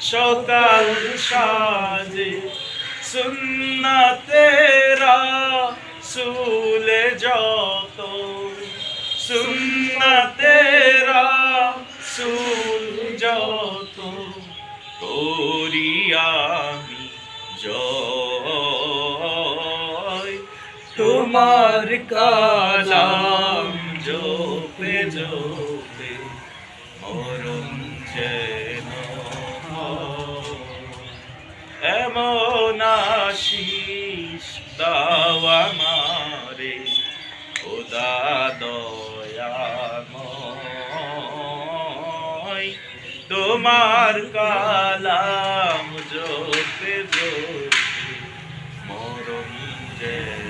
সকাল সাজে। সুন্নতেরা সুলে যত। সুন্নতেরা সুল যত। করি আমি জয়। তোমার কালাম জোপে জোপে মরণ যেন এমন আশিস দাও আমারে ওদা দয়াময়। তোমার কালাম জোতে জোতে মরণ যেন